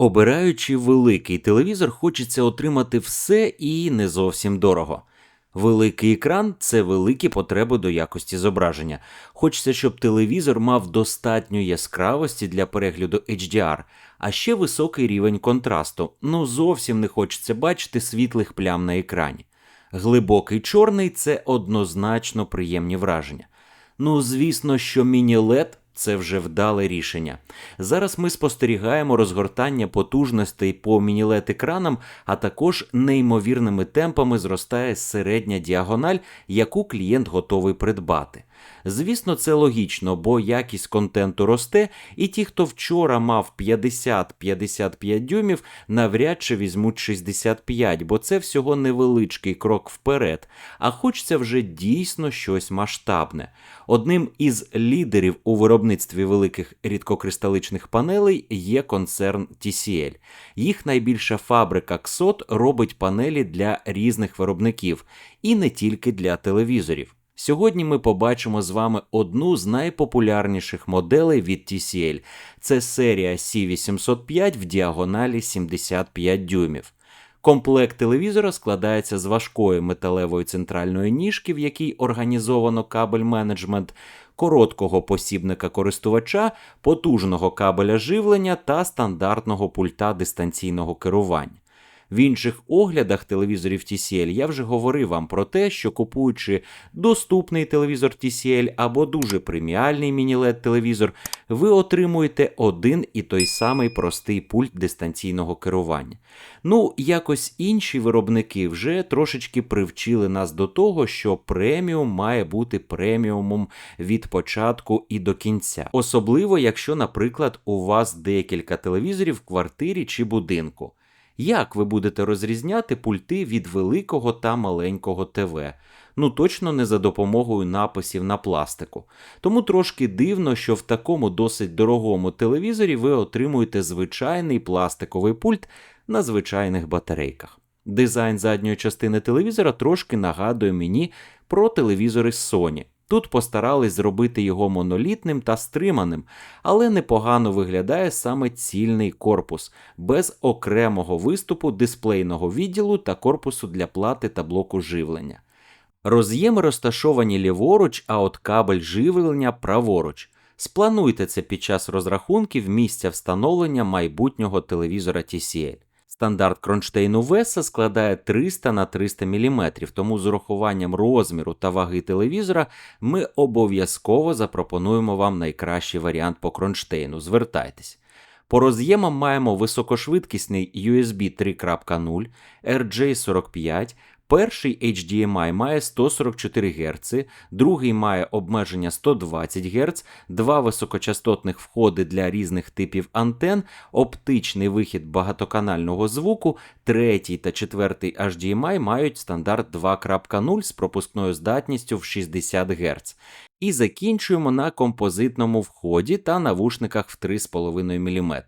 Обираючи великий телевізор, хочеться отримати все і не зовсім дорого. Великий екран це великі потреби до якості зображення. Хочеться, щоб телевізор мав достатньо яскравості для перегляду HDR, а ще високий рівень контрасту. Ну зовсім не хочеться бачити світлих плям на екрані. Глибокий чорний це однозначно приємні враження. Ну, звісно, що міні-LED – це вже вдале рішення. Зараз ми спостерігаємо розгортання потужностей по міні-LED екранам, а також неймовірними темпами зростає середня діагональ, яку клієнт готовий придбати. Звісно, це логічно, бо якість контенту росте, і ті, хто вчора мав 50-55 дюймів, навряд чи візьмуть 65, бо це всього невеличкий крок вперед, а хочеться вже дійсно щось масштабне. Одним із лідерів у виробництві великих рідкокристаличних панелей є концерн TCL. Їх найбільша фабрика XOT робить панелі для різних виробників, і не тільки для телевізорів. Сьогодні ми побачимо з вами одну з найпопулярніших моделей від TCL. Це серія C805 в діагоналі 75 дюймів. Комплект телевізора складається з важкої металевої центральної ніжки, в якій організовано кабель менеджмент, короткого посібника користувача, потужного кабеля живлення та стандартного пульта дистанційного керування. В інших оглядах телевізорів TCL я вже говорив вам про те, що купуючи доступний телевізор TCL або дуже преміальний міні-LED телевізор, ви отримуєте один і той самий простий пульт дистанційного керування. Ну, якось інші виробники вже трошечки привчили нас до того, що преміум має бути преміумом від початку і до кінця. Особливо, якщо, наприклад, у вас декілька телевізорів в квартирі чи будинку. Як ви будете розрізняти пульти від великого та маленького ТВ? Ну точно не за допомогою написів на пластику. Тому трошки дивно, що в такому досить дорогому телевізорі ви отримуєте звичайний пластиковий пульт на звичайних батарейках. Дизайн задньої частини телевізора трошки нагадує мені про телевізори Sony. Тут постарались зробити його монолітним та стриманим, але непогано виглядає саме цільний корпус, без окремого виступу дисплейного відділу та корпусу для плати та блоку живлення. Роз'єми розташовані ліворуч, а от кабель живлення праворуч. Сплануйте це під час розрахунків місця встановлення майбутнього телевізора TCL. Стандарт кронштейну Веса складає 300 на 300 мм, тому з урахуванням розміру та ваги телевізора ми обов'язково запропонуємо вам найкращий варіант по кронштейну. Звертайтесь. По роз'ємам маємо високошвидкісний USB 3.0, RJ45, Перший HDMI має 144 Гц, другий має обмеження 120 Гц, два високочастотних входи для різних типів антен, оптичний вихід багатоканального звуку, третій та четвертий HDMI мають стандарт 2.0 з пропускною здатністю в 60 Гц. І закінчуємо на композитному вході та навушниках в 3,5 мм.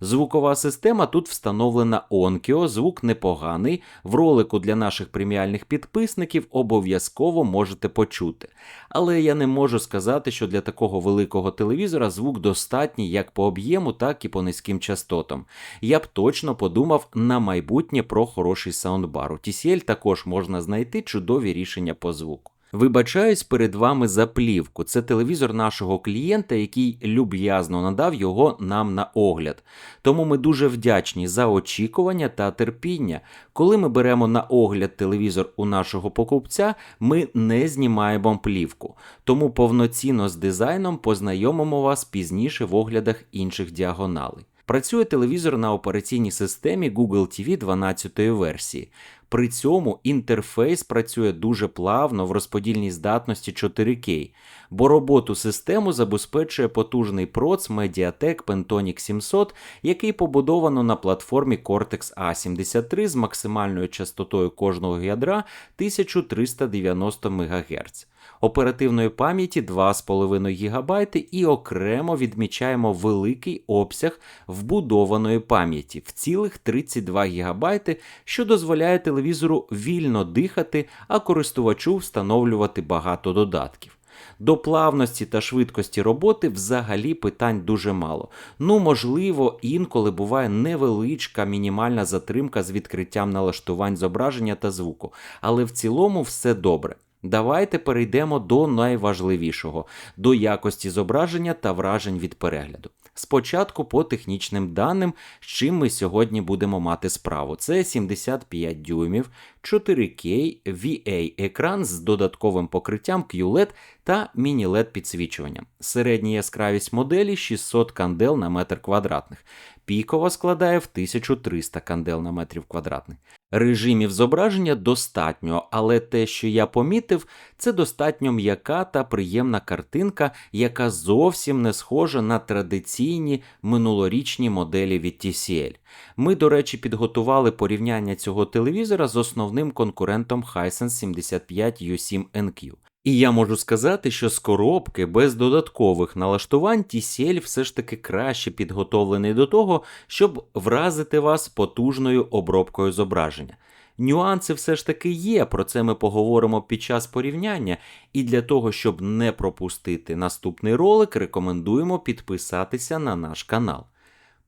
Звукова система тут встановлена Onkyo, звук непоганий. В ролику для наших преміальних підписників обов'язково можете почути. Але я не можу сказати, що для такого великого телевізора звук достатній як по об'єму, так і по низьким частотам. Я б точно подумав на майбутнє про хороший саундбар. У TCL також можна знайти чудові рішення по звуку. Вибачаюсь перед вами за плівку. Це телевізор нашого клієнта, який люб'язно надав його нам на огляд. Тому ми дуже вдячні за очікування та терпіння. Коли ми беремо на огляд телевізор у нашого покупця, ми не знімаємо плівку. Тому повноцінно з дизайном познайомимо вас пізніше в оглядах інших діагоналей. Працює телевізор на операційній системі Google TV 12 версії. При цьому інтерфейс працює дуже плавно в розподільній здатності 4К, бо роботу систему забезпечує потужний проц Mediatek Pentonic 700, який побудовано на платформі Cortex A73 з максимальною частотою кожного ядра 1390 МГц. Оперативної пам'яті 2,5 ГБ і окремо відмічаємо великий обсяг вбудованої пам'яті в цілих 32 ГБ, що дозволяє телевізору вільно дихати, а користувачу встановлювати багато додатків. До плавності та швидкості роботи взагалі питань дуже мало. Ну, можливо, інколи буває невеличка мінімальна затримка з відкриттям налаштувань зображення та звуку, але в цілому все добре. Давайте перейдемо до найважливішого до якості зображення та вражень від перегляду. Спочатку по технічним даним, з чим ми сьогодні будемо мати справу. Це 75 дюймів, 4K VA екран з додатковим покриттям QLED та міні-LED підсвічуванням. Середня яскравість моделі 600 кандел на метр квадратних. Пікова складає в 1300 кандел на метрів квадратних. Режимів зображення достатньо, але те, що я помітив, це достатньо м'яка та приємна картинка, яка зовсім не схожа на традиційні минулорічні моделі від TCL. Ми, до речі, підготували порівняння цього телевізора з основним конкурентом Hisense 75 U7NQ. І я можу сказати, що з коробки без додаткових налаштувань TCL все ж таки краще підготовлений до того, щоб вразити вас потужною обробкою зображення. Нюанси все ж таки є, про це ми поговоримо під час порівняння, і для того, щоб не пропустити наступний ролик, рекомендуємо підписатися на наш канал.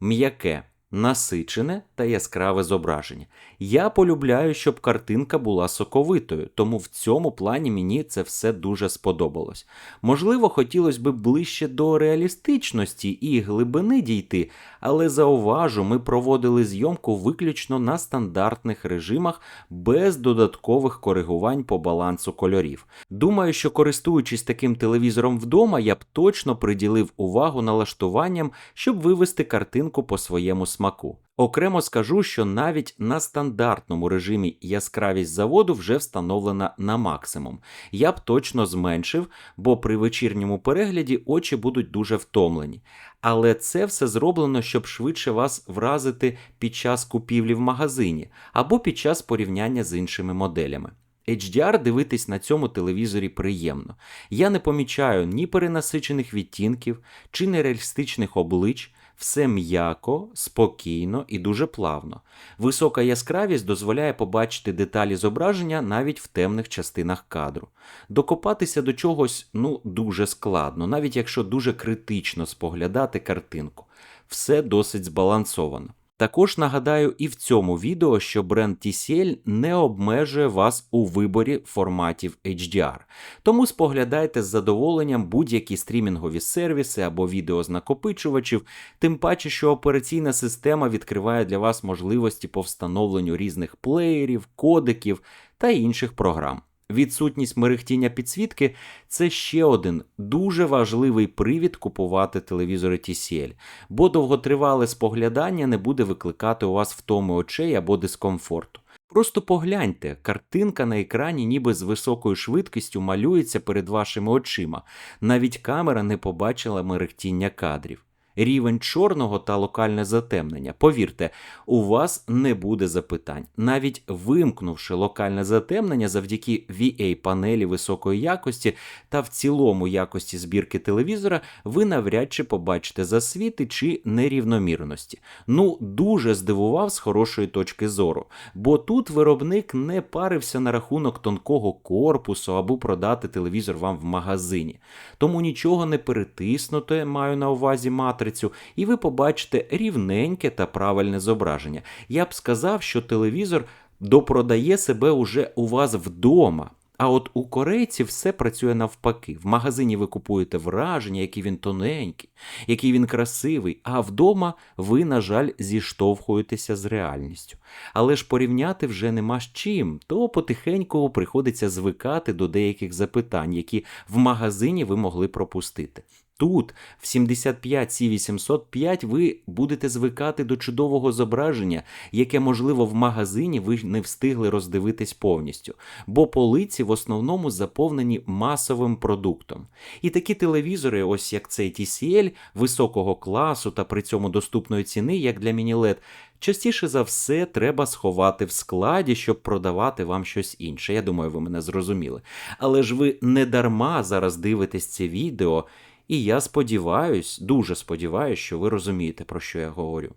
М'яке насичене та яскраве зображення. Я полюбляю, щоб картинка була соковитою, тому в цьому плані мені це все дуже сподобалось. Можливо, хотілося б ближче до реалістичності і глибини дійти, але зауважу, ми проводили зйомку виключно на стандартних режимах без додаткових коригувань по балансу кольорів. Думаю, що користуючись таким телевізором вдома, я б точно приділив увагу налаштуванням, щоб вивести картинку по своєму смаку. Окремо скажу, що навіть на стандартному режимі яскравість заводу вже встановлена на максимум. Я б точно зменшив, бо при вечірньому перегляді очі будуть дуже втомлені. Але це все зроблено, щоб швидше вас вразити під час купівлі в магазині або під час порівняння з іншими моделями. HDR дивитись на цьому телевізорі приємно. Я не помічаю ні перенасичених відтінків, чи нереалістичних облич, все м'яко, спокійно і дуже плавно. Висока яскравість дозволяє побачити деталі зображення навіть в темних частинах кадру. Докопатися до чогось ну, дуже складно, навіть якщо дуже критично споглядати картинку. Все досить збалансовано. Також нагадаю і в цьому відео, що бренд TCL не обмежує вас у виборі форматів HDR. Тому споглядайте з задоволенням будь-які стрімінгові сервіси або відео з накопичувачів, тим паче, що операційна система відкриває для вас можливості по встановленню різних плеєрів, кодеків та інших програм. Відсутність мерехтіння підсвітки це ще один дуже важливий привід купувати телевізори TCL, бо довготривале споглядання не буде викликати у вас втоми очей або дискомфорту. Просто погляньте, картинка на екрані ніби з високою швидкістю малюється перед вашими очима. Навіть камера не побачила мерехтіння кадрів рівень чорного та локальне затемнення. Повірте, у вас не буде запитань. Навіть вимкнувши локальне затемнення завдяки VA-панелі високої якості та в цілому якості збірки телевізора, ви навряд чи побачите засвіти чи нерівномірності. Ну, дуже здивував з хорошої точки зору, бо тут виробник не парився на рахунок тонкого корпусу або продати телевізор вам в магазині. Тому нічого не перетиснуте, маю на увазі матрицю, матрицю, і ви побачите рівненьке та правильне зображення. Я б сказав, що телевізор допродає себе уже у вас вдома. А от у корейців все працює навпаки. В магазині ви купуєте враження, який він тоненький, який він красивий, а вдома ви, на жаль, зіштовхуєтеся з реальністю. Але ж порівняти вже нема з чим, то потихеньку приходиться звикати до деяких запитань, які в магазині ви могли пропустити. Тут, в 75 c 805 ви будете звикати до чудового зображення, яке, можливо, в магазині ви не встигли роздивитись повністю, бо полиці в основному заповнені масовим продуктом. І такі телевізори, ось як цей TCL, високого класу та при цьому доступної ціни, як для міні-LED, частіше за все треба сховати в складі, щоб продавати вам щось інше. Я думаю, ви мене зрозуміли. Але ж ви не дарма зараз дивитесь це відео. І я сподіваюсь, дуже сподіваюсь, що ви розумієте, про що я говорю.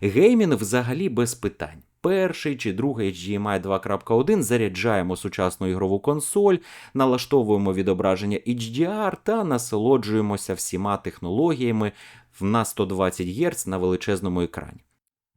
Геймінг взагалі без питань. перший чи другий HDMI 2.1, заряджаємо сучасну ігрову консоль, налаштовуємо відображення HDR та насолоджуємося всіма технологіями на 120 Гц на величезному екрані.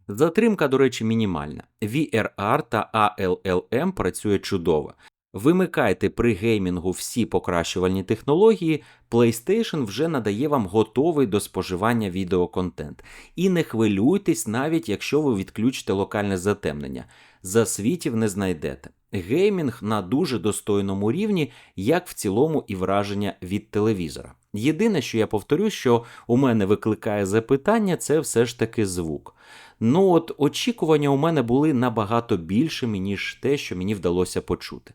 Затримка, до речі, мінімальна. VRR та ALLM працює чудово. Вимикайте при геймінгу всі покращувальні технології, PlayStation вже надає вам готовий до споживання відеоконтент. І не хвилюйтесь, навіть якщо ви відключите локальне затемнення. Засвітів не знайдете. Геймінг на дуже достойному рівні, як в цілому і враження від телевізора. Єдине, що я повторю, що у мене викликає запитання, це все ж таки звук. Ну от очікування у мене були набагато більшими, ніж те, що мені вдалося почути.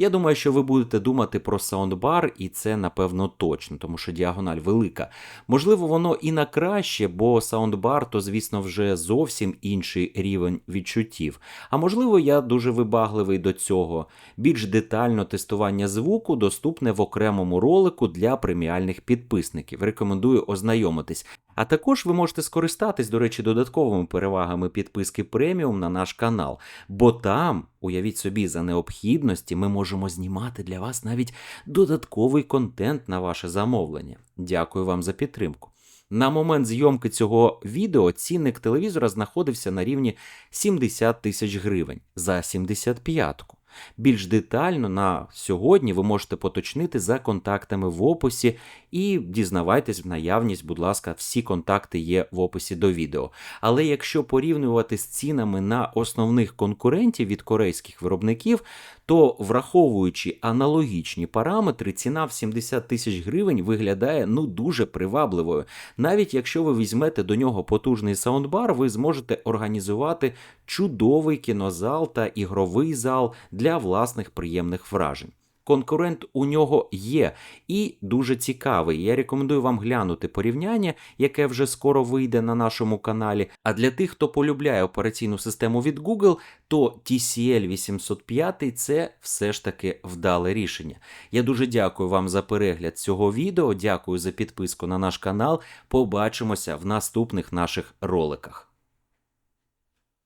Я думаю, що ви будете думати про саундбар, і це напевно точно, тому що діагональ велика. Можливо, воно і на краще, бо саундбар то, звісно, вже зовсім інший рівень відчуттів. А можливо, я дуже вибагливий до цього. Більш детально тестування звуку доступне в окремому ролику для преміальних підписників. Рекомендую ознайомитись. А також ви можете скористатись, до речі, додатковими перевагами підписки преміум на наш канал, бо там, уявіть собі, за необхідності ми можемо знімати для вас навіть додатковий контент на ваше замовлення. Дякую вам за підтримку. На момент зйомки цього відео цінник телевізора знаходився на рівні 70 тисяч гривень за 75-ку. Більш детально на сьогодні ви можете поточнити за контактами в описі і дізнавайтесь в наявність, будь ласка, всі контакти є в описі до відео. Але якщо порівнювати з цінами на основних конкурентів від корейських виробників, то враховуючи аналогічні параметри, ціна в 70 тисяч гривень виглядає ну дуже привабливою. Навіть якщо ви візьмете до нього потужний саундбар, ви зможете організувати чудовий кінозал та ігровий зал для власних приємних вражень. Конкурент у нього є і дуже цікавий. Я рекомендую вам глянути порівняння, яке вже скоро вийде на нашому каналі. А для тих, хто полюбляє операційну систему від Google, то TCL 805 це все ж таки вдале рішення. Я дуже дякую вам за перегляд цього відео. Дякую за підписку на наш канал. Побачимося в наступних наших роликах.